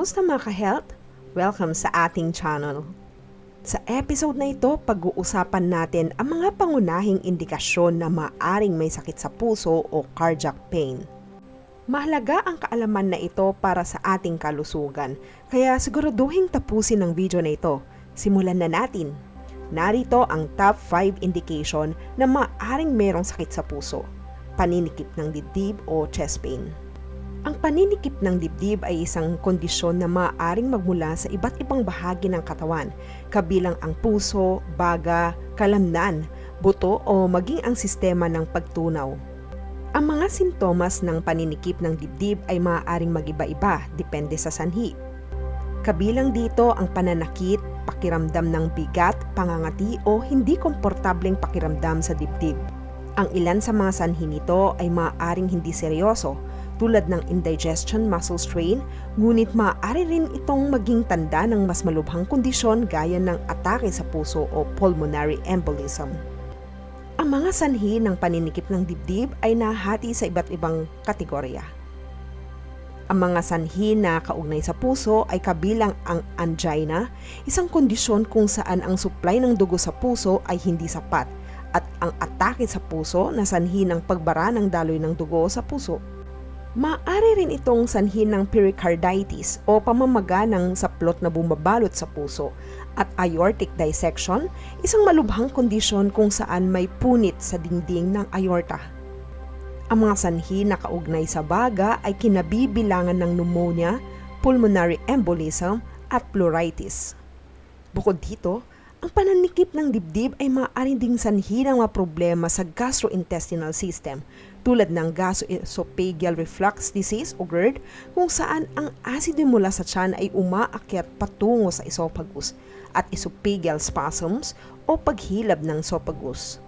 Kamusta mga ka-health? Welcome sa ating channel. Sa episode na ito, pag-uusapan natin ang mga pangunahing indikasyon na maaring may sakit sa puso o cardiac pain. Mahalaga ang kaalaman na ito para sa ating kalusugan, kaya siguraduhin tapusin ang video na ito. Simulan na natin. Narito ang top 5 indication na maaring merong sakit sa puso. Paninikip ng dibdib o chest pain. Ang paninikip ng dibdib ay isang kondisyon na maaaring magmula sa iba't ibang bahagi ng katawan, kabilang ang puso, baga, kalamnan, buto o maging ang sistema ng pagtunaw. Ang mga sintomas ng paninikip ng dibdib ay maaaring magiba-iba depende sa sanhi. Kabilang dito ang pananakit, pakiramdam ng bigat, pangangati o hindi komportableng pakiramdam sa dibdib. Ang ilan sa mga sanhi nito ay maaaring hindi seryoso tulad ng indigestion muscle strain, ngunit maaari rin itong maging tanda ng mas malubhang kondisyon gaya ng atake sa puso o pulmonary embolism. Ang mga sanhi ng paninikip ng dibdib ay nahati sa iba't ibang kategorya. Ang mga sanhi na kaugnay sa puso ay kabilang ang angina, isang kondisyon kung saan ang supply ng dugo sa puso ay hindi sapat, at ang atake sa puso na sanhi ng pagbara ng daloy ng dugo sa puso. Maaari rin itong sanhin ng pericarditis o pamamaga ng saplot na bumabalot sa puso at aortic dissection, isang malubhang kondisyon kung saan may punit sa dingding ng aorta. Ang mga sanhi na kaugnay sa baga ay kinabibilangan ng pneumonia, pulmonary embolism at pleuritis. Bukod dito, ang pananikip ng dibdib ay maaaring ding sanhi ng mga problema sa gastrointestinal system tulad ng gastroesophageal reflux disease o GERD kung saan ang asido mula sa tiyan ay umaakyat patungo sa esophagus at esophageal spasms o paghilab ng esophagus.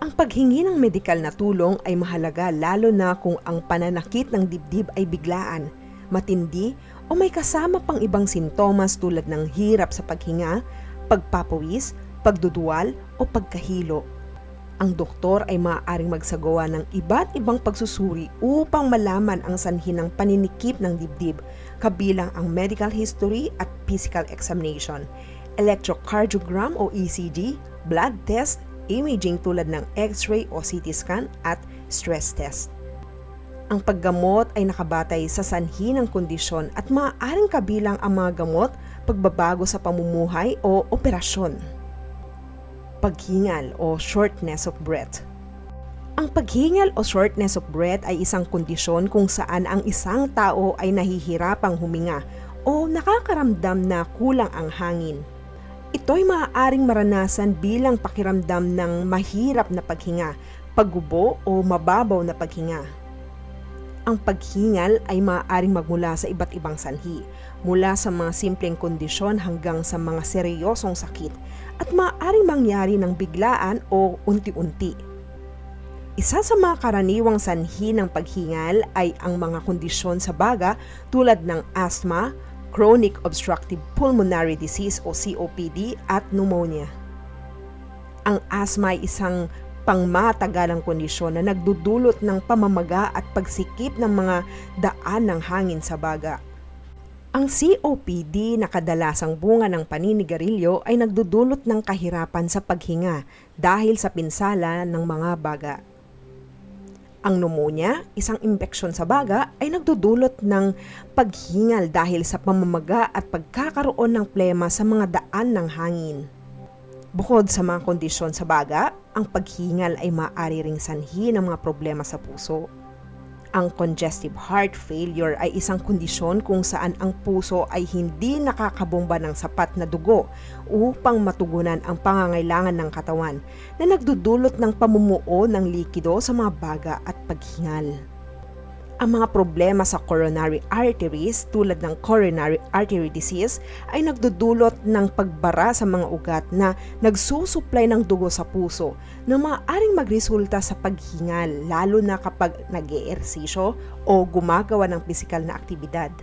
Ang paghingi ng medikal na tulong ay mahalaga lalo na kung ang pananakit ng dibdib ay biglaan, matindi o may kasama pang ibang sintomas tulad ng hirap sa paghinga, pagpapawis, pagduduwal o pagkahilo. Ang doktor ay maaaring magsagawa ng iba't ibang pagsusuri upang malaman ang sanhi ng paninikip ng dibdib, kabilang ang medical history at physical examination, electrocardiogram o ECG, blood test, imaging tulad ng x-ray o CT scan at stress test. Ang paggamot ay nakabatay sa sanhi ng kondisyon at maaaring kabilang ang mga gamot, pagbabago sa pamumuhay o operasyon. Paghingal o shortness of breath ang paghingal o shortness of breath ay isang kondisyon kung saan ang isang tao ay nahihirapang huminga o nakakaramdam na kulang ang hangin. Ito'y maaaring maranasan bilang pakiramdam ng mahirap na paghinga, paggubo o mababaw na paghinga. Ang paghingal ay maaaring magmula sa iba't ibang sanhi, mula sa mga simpleng kondisyon hanggang sa mga seryosong sakit at maaaring mangyari ng biglaan o unti-unti. Isa sa mga karaniwang sanhi ng paghingal ay ang mga kondisyon sa baga tulad ng asthma, chronic obstructive pulmonary disease o COPD at pneumonia. Ang asthma ay isang pangmatagalang kondisyon na nagdudulot ng pamamaga at pagsikip ng mga daan ng hangin sa baga. Ang COPD na kadalasang bunga ng paninigarilyo ay nagdudulot ng kahirapan sa paghinga dahil sa pinsala ng mga baga. Ang pneumonia, isang impeksyon sa baga, ay nagdudulot ng paghingal dahil sa pamamaga at pagkakaroon ng plema sa mga daan ng hangin. Bukod sa mga kondisyon sa baga, ang paghingal ay maaari ring sanhi ng mga problema sa puso. Ang congestive heart failure ay isang kondisyon kung saan ang puso ay hindi nakakabomba ng sapat na dugo upang matugunan ang pangangailangan ng katawan na nagdudulot ng pamumuo ng likido sa mga baga at paghingal. Ang mga problema sa coronary arteries tulad ng coronary artery disease ay nagdudulot ng pagbara sa mga ugat na nagsusuplay ng dugo sa puso na maaaring magresulta sa paghingal lalo na kapag nag ehersisyo o gumagawa ng pisikal na aktibidad.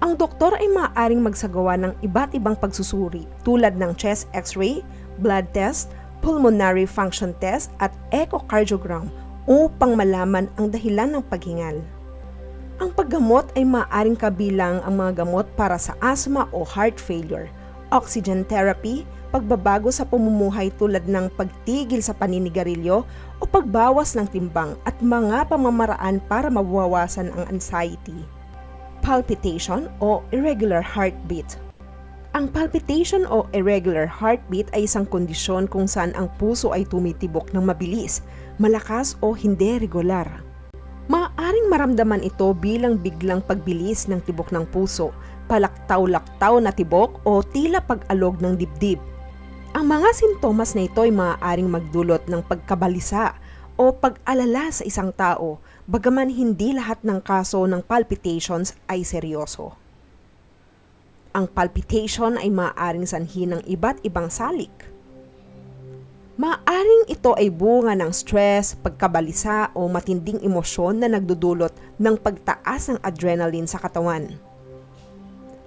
Ang doktor ay maaaring magsagawa ng iba't ibang pagsusuri tulad ng chest x-ray, blood test, pulmonary function test at echocardiogram upang malaman ang dahilan ng paghingal. Ang paggamot ay maaaring kabilang ang mga gamot para sa asthma o heart failure, oxygen therapy, pagbabago sa pumumuhay tulad ng pagtigil sa paninigarilyo o pagbawas ng timbang at mga pamamaraan para mabawasan ang anxiety. Palpitation o irregular heartbeat ang palpitation o irregular heartbeat ay isang kondisyon kung saan ang puso ay tumitibok ng mabilis, malakas o hindi regular. Maaaring maramdaman ito bilang biglang pagbilis ng tibok ng puso, palaktaw-laktaw na tibok o tila pag-alog ng dibdib. Ang mga sintomas na ito ay maaaring magdulot ng pagkabalisa o pag-alala sa isang tao, bagaman hindi lahat ng kaso ng palpitations ay seryoso. Ang palpitation ay maaaring sanhi ng iba't ibang salik. Maaring ito ay bunga ng stress, pagkabalisa o matinding emosyon na nagdudulot ng pagtaas ng adrenaline sa katawan.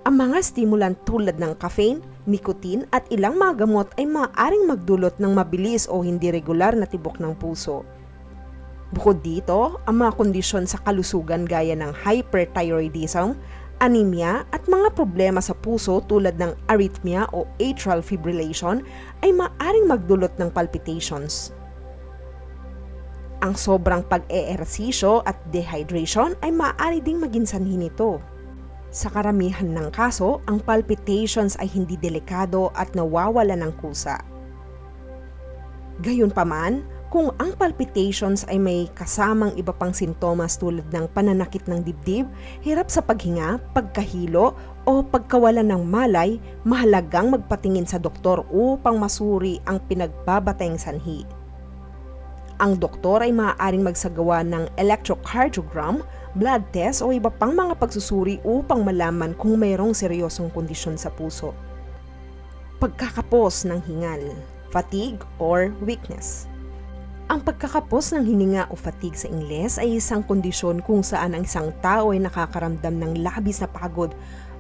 Ang mga stimulant tulad ng caffeine, nicotine at ilang mga gamot ay maaaring magdulot ng mabilis o hindi regular na tibok ng puso. Bukod dito, ang mga kondisyon sa kalusugan gaya ng hyperthyroidism anemia at mga problema sa puso tulad ng arrhythmia o atrial fibrillation ay maaring magdulot ng palpitations. Ang sobrang pag-eehersisyo at dehydration ay maaari ding maging sanhi nito. Sa karamihan ng kaso, ang palpitations ay hindi delikado at nawawala ng kusa. Gayunpaman, kung ang palpitations ay may kasamang iba pang sintomas tulad ng pananakit ng dibdib, hirap sa paghinga, pagkahilo o pagkawalan ng malay, mahalagang magpatingin sa doktor upang masuri ang pinagbabatayang sanhi. Ang doktor ay maaaring magsagawa ng electrocardiogram, blood test o iba pang mga pagsusuri upang malaman kung mayroong seryosong kondisyon sa puso. Pagkakapos ng hingal, fatigue or weakness. Ang pagkakapos ng hininga o fatigue sa Ingles ay isang kondisyon kung saan ang isang tao ay nakakaramdam ng labis na pagod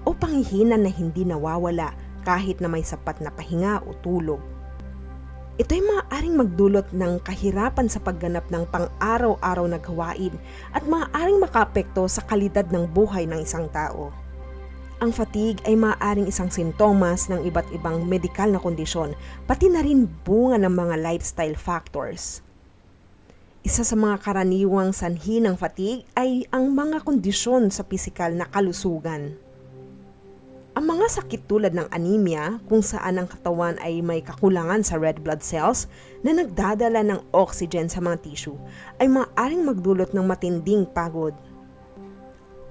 o panghihina na hindi nawawala kahit na may sapat na pahinga o tulog. Ito ay maaaring magdulot ng kahirapan sa pagganap ng pang-araw-araw na gawain at maaaring makapekto sa kalidad ng buhay ng isang tao. Ang fatigue ay maaaring isang sintomas ng iba't ibang medikal na kondisyon, pati na rin bunga ng mga lifestyle factors. Isa sa mga karaniwang sanhi ng fatigue ay ang mga kondisyon sa pisikal na kalusugan. Ang mga sakit tulad ng anemia kung saan ang katawan ay may kakulangan sa red blood cells na nagdadala ng oxygen sa mga tissue ay maaaring magdulot ng matinding pagod.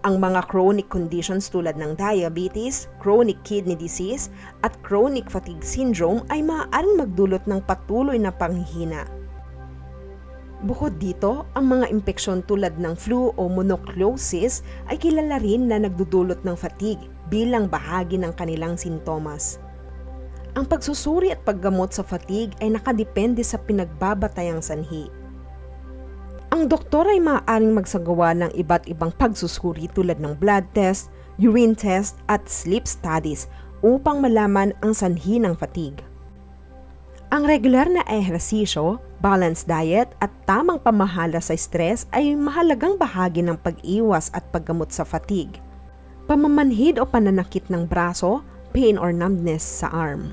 Ang mga chronic conditions tulad ng diabetes, chronic kidney disease at chronic fatigue syndrome ay maaaring magdulot ng patuloy na panghihina. Bukod dito, ang mga impeksyon tulad ng flu o mononucleosis ay kilala rin na nagdudulot ng fatigue bilang bahagi ng kanilang sintomas. Ang pagsusuri at paggamot sa fatigue ay nakadepende sa pinagbabatayang sanhi. Ang doktor ay maaaring magsagawa ng iba't ibang pagsusuri tulad ng blood test, urine test at sleep studies upang malaman ang sanhi ng fatigue. Ang regular na ehersisyo, balanced diet at tamang pamahala sa stress ay mahalagang bahagi ng pag-iwas at paggamot sa fatigue. Pamamanhid o pananakit ng braso, pain or numbness sa arm.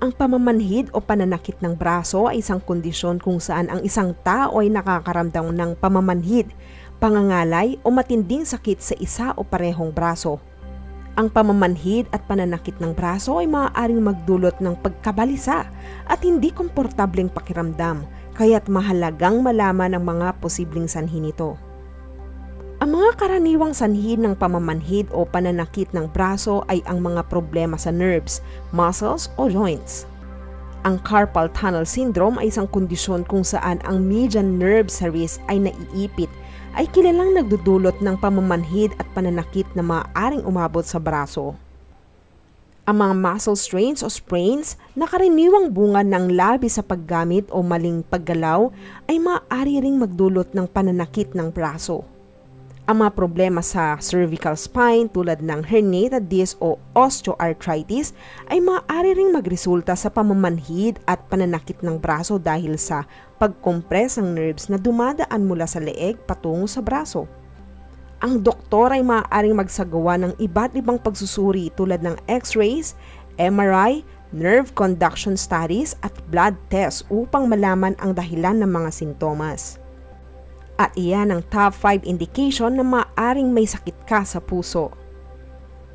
Ang pamamanhid o pananakit ng braso ay isang kondisyon kung saan ang isang tao ay nakakaramdam ng pamamanhid, pangangalay o matinding sakit sa isa o parehong braso ang pamamanhid at pananakit ng braso ay maaaring magdulot ng pagkabalisa at hindi komportableng pakiramdam, kaya't mahalagang malaman ang mga posibleng sanhi nito. Ang mga karaniwang sanhi ng pamamanhid o pananakit ng braso ay ang mga problema sa nerves, muscles o joints. Ang carpal tunnel syndrome ay isang kondisyon kung saan ang median nerve sa wrist ay naiipit ay kilalang nagdudulot ng pamamanhid at pananakit na maaaring umabot sa braso. Ang mga muscle strains o sprains na karaniwang bunga ng labi sa paggamit o maling paggalaw ay maaari ring magdulot ng pananakit ng braso. Ang mga problema sa cervical spine tulad ng herniated disc o osteoarthritis ay maaari ring magresulta sa pamamanhid at pananakit ng braso dahil sa pagkompres ng nerves na dumadaan mula sa leeg patungo sa braso. ang doktor ay maaaring magsagawa ng iba't ibang pagsusuri tulad ng x-rays, MRI, nerve conduction studies at blood tests upang malaman ang dahilan ng mga sintomas. At iyan ang top 5 indication na maaaring may sakit ka sa puso.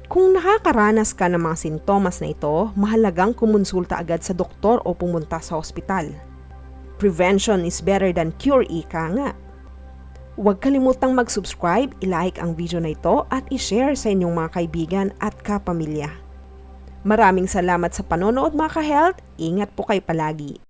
Kung nakakaranas ka ng mga sintomas na ito, mahalagang kumonsulta agad sa doktor o pumunta sa ospital. Prevention is better than cure, ika nga. Huwag kalimutang mag-subscribe, i-like ang video na ito at i-share sa inyong mga kaibigan at kapamilya. Maraming salamat sa panonood mga ka-health. Ingat po kayo palagi.